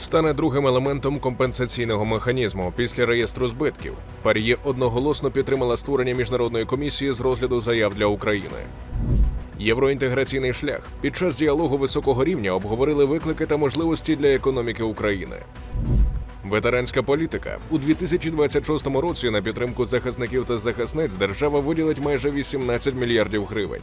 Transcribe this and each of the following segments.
стане другим елементом компенсаційного механізму після реєстру збитків. Пар'є одноголосно підтримала створення міжнародної комісії з розгляду заяв для України. Євроінтеграційний шлях під час діалогу високого рівня обговорили виклики та можливості для економіки України. Ветеранська політика у 2026 році на підтримку захисників та захисниць держава виділить майже 18 мільярдів гривень.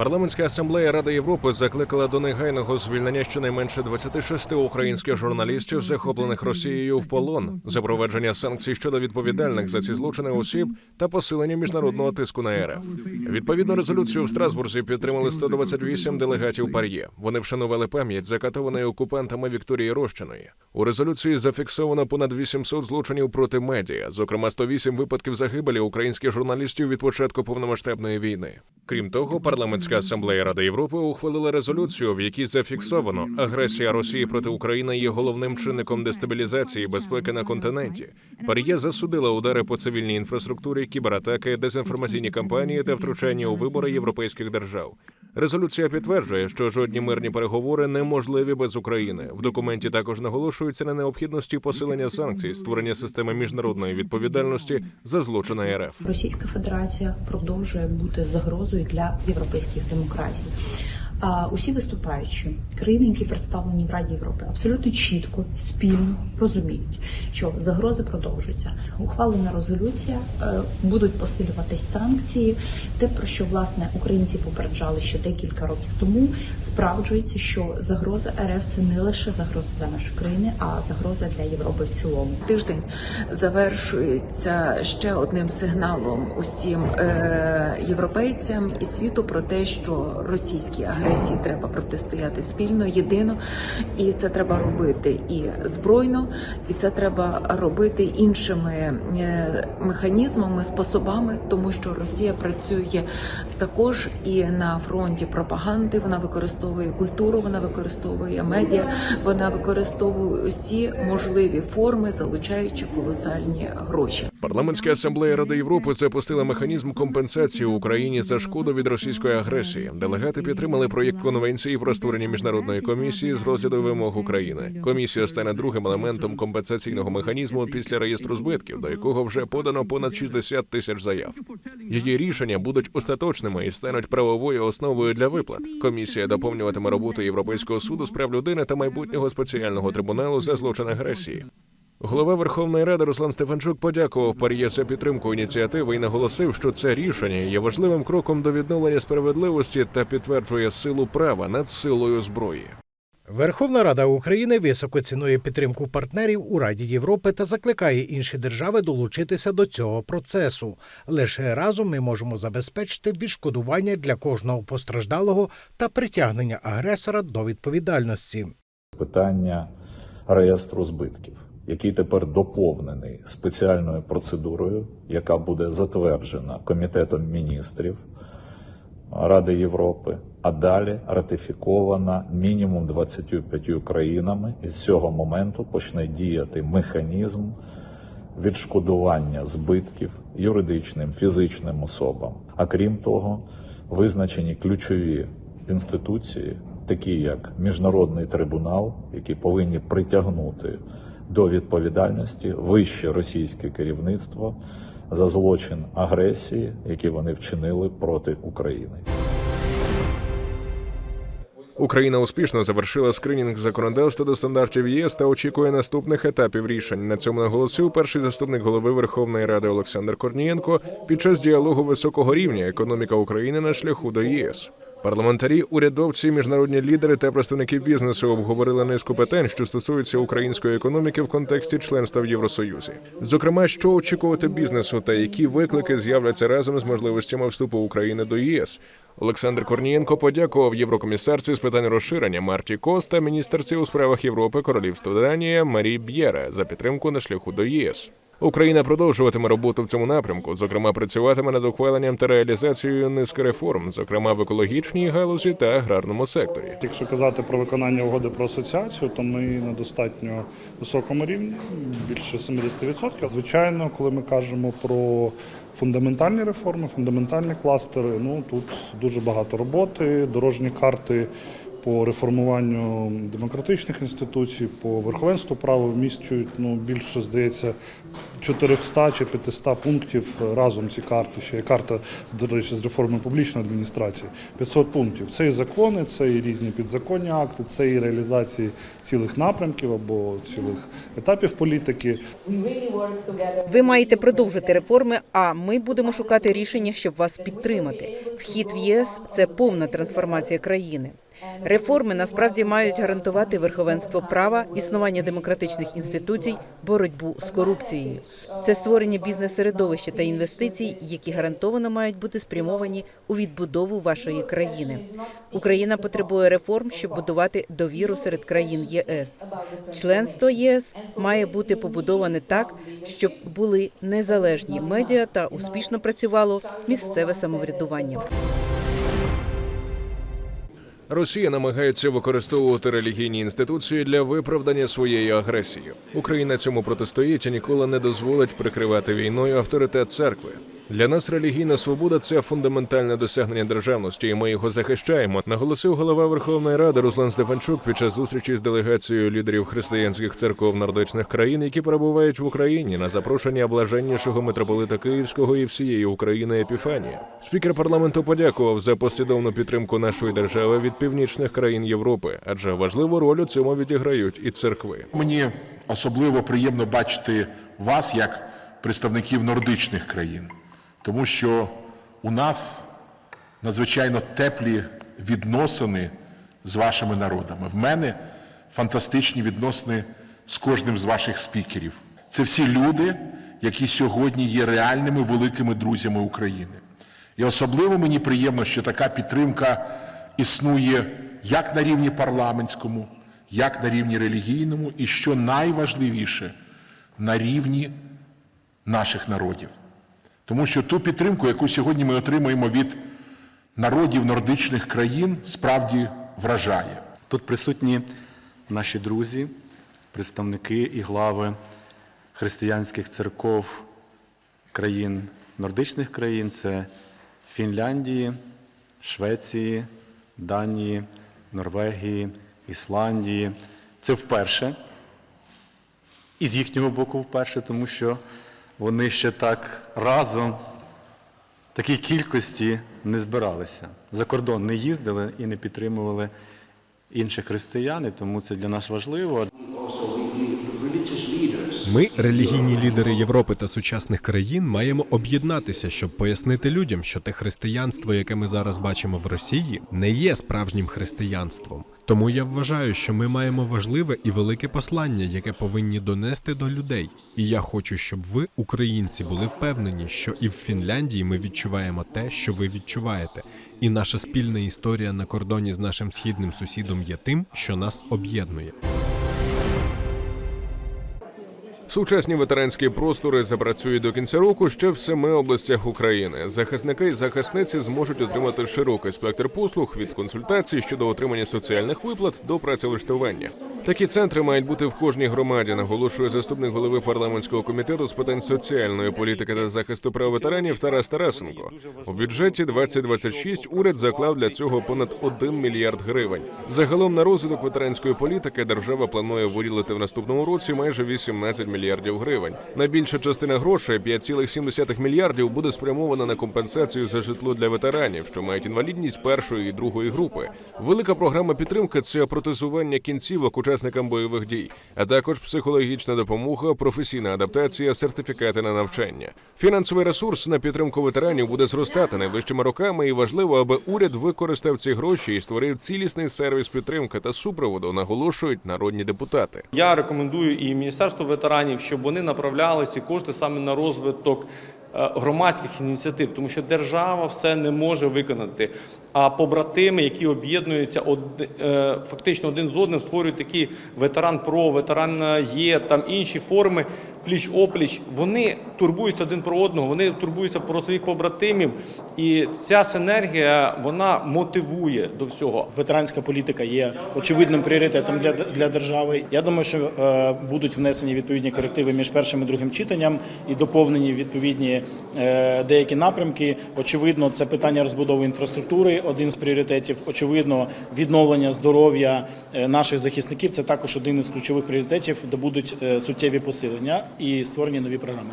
Парламентська асамблея Ради Європи закликала до негайного звільнення щонайменше 26 українських журналістів, захоплених Росією в полон, запровадження санкцій щодо відповідальних за ці злочини осіб та посилення міжнародного тиску на РФ. Відповідну резолюцію в Страсбурзі підтримали 128 делегатів Пар'є. Вони вшанували пам'ять закатованої окупантами Вікторії Рощиної. У резолюції зафіксовано понад 800 злочинів проти медіа, зокрема 108 випадків загибелі українських журналістів від початку повномасштабної війни. Крім того, парламентська асамблея Ради Європи ухвалила резолюцію, в якій зафіксовано, агресія Росії проти України є головним чинником дестабілізації безпеки на континенті. Пар'є засудила удари по цивільній інфраструктурі, кібератаки, дезінформаційні кампанії та втручання у вибори європейських держав. Резолюція підтверджує, що жодні мирні переговори неможливі без України. В документі також наголошується на необхідності посилення санкцій, створення системи міжнародної відповідальності за злочини РФ. Російська Федерація продовжує бути загрозою для європейських демократій. Усі виступаючі країни, які представлені в Раді Європи, абсолютно чітко, спільно розуміють, що загрози продовжуються. Ухвалена резолюція е, будуть посилюватись санкції. Те, про що власне українці попереджали ще декілька років тому, справджується, що загроза РФ це не лише загроза для нашої країни, а загроза для Європи в цілому. Тиждень завершується ще одним сигналом усім е, європейцям і світу про те, що російській агресії треба протистояти спільно, єдино, і це треба робити і збройно, і це треба робити іншими е, механізмами, способами, тому що Росія працює також і на фронті пропаганди. Вона використовує культуру, вона використовує медіа, вона використовує усі можливі форми, залучаючи колосальні гроші. Парламентська асамблея Ради Європи запустила механізм компенсації Україні за шкоду від російської агресії. Делегати підтримали проєкт конвенції про створення міжнародної комісії з розгляду вимог України. Комісія стане другим елементом компенсаційного механізму після реєстру збитків, до якого вже подано понад 60 тисяч заяв. Її рішення будуть остаточними і стануть правовою основою для виплат. Комісія доповнюватиме роботу Європейського суду з прав людини та майбутнього спеціального трибуналу за злочин агресії. Голова Верховної Ради Руслан Стефанчук подякував Пар'є за підтримку ініціативи і наголосив, що це рішення є важливим кроком до відновлення справедливості та підтверджує силу права над силою зброї. Верховна Рада України високо цінує підтримку партнерів у Раді Європи та закликає інші держави долучитися до цього процесу. Лише разом ми можемо забезпечити відшкодування для кожного постраждалого та притягнення агресора до відповідальності. питання реєстру збитків, який тепер доповнений спеціальною процедурою, яка буде затверджена Комітетом міністрів Ради Європи, а далі ратифікована мінімум 25 країнами. І з цього моменту почне діяти механізм відшкодування збитків юридичним фізичним особам. А крім того, визначені ключові інституції, такі як міжнародний трибунал, які повинні притягнути до відповідальності вище російське керівництво за злочин агресії, які вони вчинили проти України. Україна успішно завершила скринінг законодавства до стандартів ЄС та очікує наступних етапів рішень. На цьому наголосив перший заступник голови Верховної Ради Олександр Корнієнко під час діалогу високого рівня економіка України на шляху до ЄС. Парламентарі, урядовці, міжнародні лідери та представники бізнесу обговорили низку питань, що стосуються української економіки в контексті членства в Євросоюзі. Зокрема, що очікувати бізнесу та які виклики з'являться разом з можливостями вступу України до ЄС. Олександр Корнієнко подякував єврокомісарці з питань розширення Марті Кос та міністерці у справах Європи Королівства Данія Марі Б'єре за підтримку на шляху до ЄС. Україна продовжуватиме роботу в цьому напрямку, зокрема, працюватиме над ухваленням та реалізацією низки реформ, зокрема в екологічній галузі та аграрному секторі. Якщо казати про виконання угоди про асоціацію, то ми на достатньо високому рівні, більше 70%. Звичайно, коли ми кажемо про фундаментальні реформи, фундаментальні кластери, ну тут дуже багато роботи, дорожні карти по реформуванню демократичних інституцій, по верховенству права вміщують ну, більше, здається, 400 чи 500 пунктів разом ці карти. Ще є карта, до речі, з реформи публічної адміністрації. 500 пунктів. Це і закони, це і різні підзаконні акти, це і реалізації цілих напрямків або цілих етапів політики. Ви маєте продовжити реформи, а ми будемо шукати рішення, щоб вас підтримати. Вхід в ЄС це повна трансформація країни. Реформи насправді мають гарантувати верховенство права, існування демократичних інституцій, боротьбу з корупцією. Це створення бізнес-середовища та інвестицій, які гарантовано мають бути спрямовані у відбудову вашої країни. Україна потребує реформ, щоб будувати довіру серед країн ЄС. Членство ЄС має бути побудоване так, щоб були незалежні медіа та успішно працювало місцеве самоврядування. Росія намагається використовувати релігійні інституції для виправдання своєї агресії. Україна цьому протистоїть і ніколи не дозволить прикривати війною авторитет церкви. Для нас релігійна свобода це фундаментальне досягнення державності, і ми його захищаємо. Наголосив голова Верховної Ради Руслан Стефанчук під час зустрічі з делегацією лідерів християнських церков нордичних країн, які перебувають в Україні на запрошення блаженнішого митрополита Київського і всієї України Епіфанія. Спікер парламенту подякував за послідовну підтримку нашої держави від північних країн Європи, адже важливу роль у цьому відіграють і церкви. Мені особливо приємно бачити вас як представників нордичних країн, тому що у нас надзвичайно теплі відносини з вашими народами. В мене фантастичні відносини з кожним з ваших спікерів. Це всі люди, які сьогодні є реальними великими друзями України. І особливо мені приємно, що така підтримка існує як на рівні парламентському, як на рівні релігійному, і що найважливіше на рівні наших народів. Тому що ту підтримку, яку сьогодні ми отримуємо від народів нордичних країн, справді вражає. Тут присутні наші друзі, представники і глави християнських церков країн, нордичних країн це Фінляндії, Швеції, Данії, Норвегії, Ісландії. Це вперше. І з їхнього боку вперше, тому що вони ще так разом в такій кількості не збиралися. За кордон не їздили і не підтримували інших християн, і тому це для нас важливо. Ми, релігійні лідери Європи та сучасних країн, маємо об'єднатися, щоб пояснити людям, що те християнство, яке ми зараз бачимо в Росії, не є справжнім християнством. Тому я вважаю, що ми маємо важливе і велике послання, яке повинні донести до людей. І я хочу, щоб ви, українці, були впевнені, що і в Фінляндії ми відчуваємо те, що ви відчуваєте. І наша спільна історія на кордоні з нашим східним сусідом є тим, що нас об'єднує. Сучасні ветеранські простори запрацюють до кінця року ще в семи областях України. Захисники і захисниці зможуть отримати широкий спектр послуг від консультацій щодо отримання соціальних виплат до працевлаштування. Такі центри мають бути в кожній громаді, наголошує заступник голови парламентського комітету з питань соціальної політики та захисту прав ветеранів Тарас Тарасенко. У бюджеті 2026 уряд заклав для цього понад 1 мільярд гривень. Загалом на розвиток ветеранської політики держава планує виділити в наступному році майже 18 мільярдів гривень. Найбільша частина грошей 5,7 мільярдів буде спрямована на компенсацію за житло для ветеранів, що мають інвалідність першої і другої групи. Велика програма підтримки це протезування кінцівок учасникам бойових дій, а також психологічна допомога, професійна адаптація, сертифікати на навчання. Фінансовий ресурс на підтримку ветеранів буде зростати найближчими роками, і важливо, аби уряд використав ці гроші і створив цілісний сервіс підтримки та супроводу, наголошують народні депутати. Я рекомендую і Міністерству ветеранів, щоб вони направляли ці кошти саме на розвиток е, громадських ініціатив, тому що держава все не може виконати. А побратими, які об'єднуються е, фактично один з одним, створюють такі ветеран ПРО, ветеран є, там інші форми. Пліч опліч, вони турбуються один про одного, вони турбуються про своїх побратимів, і ця синергія вона мотивує до всього. Ветеранська політика є очевидним пріоритетом для, для держави. Я думаю, що е, будуть внесені відповідні корективи між першим і другим читанням і доповнені відповідні е, деякі напрямки. Очевидно, це питання розбудови інфраструктури, один з пріоритетів. Очевидно, відновлення здоров'я е, наших захисників це також один із ключових пріоритетів, де будуть е, суттєві посилення і створені нові програми.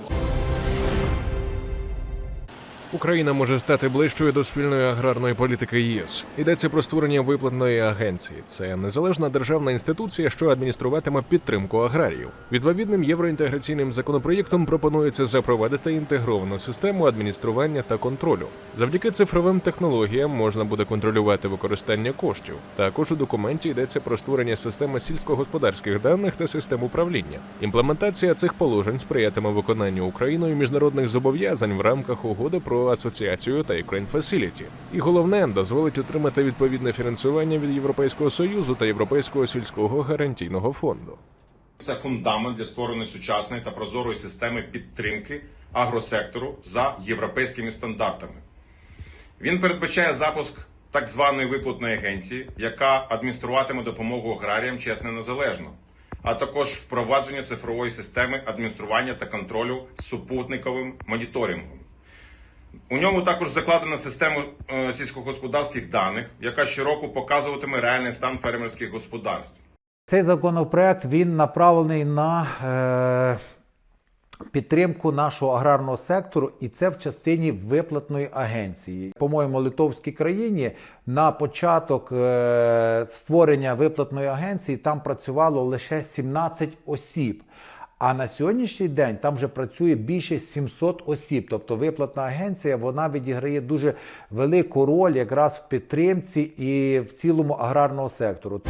Україна може стати ближчою до спільної аграрної політики ЄС. Йдеться про створення виплатної агенції. Це незалежна державна інституція, що адмініструватиме підтримку аграріїв. Відповідним євроінтеграційним законопроєктом пропонується запровадити інтегровану систему адміністрування та контролю. Завдяки цифровим технологіям можна буде контролювати використання коштів. Також у документі йдеться про створення системи сільськогосподарських даних та систем управління. Імплементація цих положень сприятиме виконанню Україною міжнародних зобов'язань в рамках угоди про асоціацію та Ukraine Facility. І головне дозволить отримати відповідне фінансування від Європейського союзу та Європейського сільського гарантійного фонду. Це фундамент для створення сучасної та прозорої системи підтримки агросектору за європейськими стандартами. Він передбачає запуск так званої виплатної агенції, яка адмініструватиме допомогу аграріям чесно і незалежно, а також впровадження цифрової системи адміністрування та контролю з супутниковим моніторингом. У ньому також закладена система е, сільськогосподарських даних, яка щороку показуватиме реальний стан фермерських господарств. Цей законопроект він направлений на е, підтримку нашого аграрного сектору, і це в частині виплатної агенції. По-моєму, литовській країні на початок е, створення виплатної агенції там працювало лише 17 осіб. А на сьогоднішній день там вже працює більше 700 осіб. Тобто виплатна агенція вона відіграє дуже велику роль якраз в підтримці і в цілому аграрного сектору.